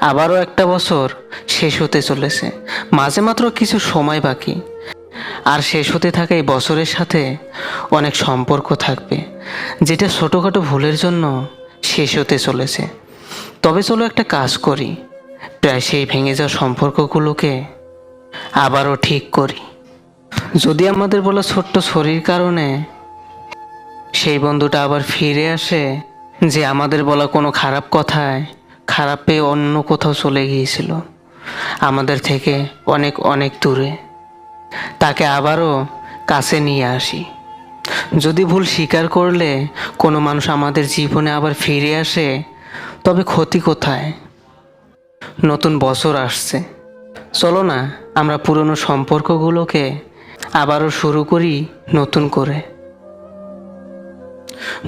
আবারও একটা বছর শেষ হতে চলেছে। মাঝে মাত্র কিছু সময় বাকি। আর শেষ হতে থাকা এই বছরের সাথে অনেক সম্পর্ক থাকবে, যেটা ছোটোখাটো ভুলের জন্য শেষ হতে চলেছে। তবে চলো একটা কাজ করি। প্রায় সেই ভেঙে যাওয়া সম্পর্কগুলোকে আবারও ঠিক করি। যদি আমাদের বলা ছোট্ট শরীর কারণে সেই বন্ধুটা আবার ফিরে আসে, যে আমাদের বলা কোনো খারাপ কথায় খারাপ অন্য কোথাও চলে গিয়েছিল। আমাদের থেকে অনেক অনেক দূরে। তাকে আবারও কাছে নিয়ে আসি। যদি ভুল স্বীকার করলে কোনো মানুষ আমাদের জীবনে আবার ফিরে আসে, তবে ক্ষতি কোথায়? নতুন বছর আসছে। চলো না, আমরা পুরনো সম্পর্কগুলোকে আবারও শুরু করি নতুন করে।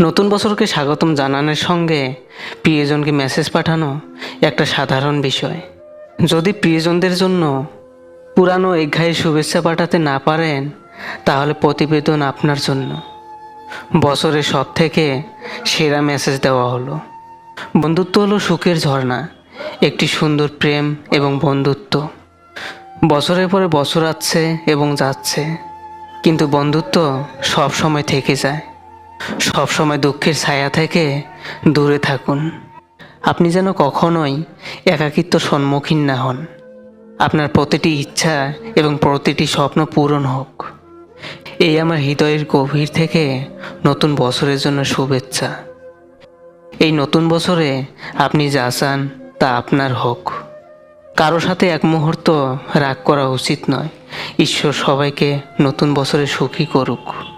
নতুন বছরকে স্বাগতম জানানোর সঙ্গে প্রিয়জনকে মেসেজ পাঠানো একটা সাধারণ বিষয়। যদি প্রিয়জনদের জন্য পুরানো একঘায়ে শুভেচ্ছা পাঠাতে না পারেন, তাহলে প্রতিবেদন আপনার জন্য। বছরের সব থেকে সেরা মেসেজ দেওয়া হলো। বন্ধুত্ব হলো সুখের ঝর্ণা, একটি সুন্দর প্রেম এবং বন্ধুত্ব। বছরের পরে বছর আসছে এবং যাচ্ছে, কিন্তু বন্ধুত্ব সব সময় থেকে যায়। সব সময় দুঃখের ছায়া থেকে দূরে থাকুন। আপনি যেন কখনোই একাকিত্ব সম্মুখীন না হন। আপনার প্রতিটি ইচ্ছা এবং প্রতিটি স্বপ্ন পূরণ হোক। এই আমার হৃদয়ের গভীর থেকে নতুন বছরের জন্য শুভেচ্ছা। এই নতুন বছরে আপনি যা চান তা আপনার হোক। কারও সাথে এক মুহূর্ত রাগ করা উচিত নয়। ঈশ্বর সবাইকে নতুন বছরে সুখী করুক।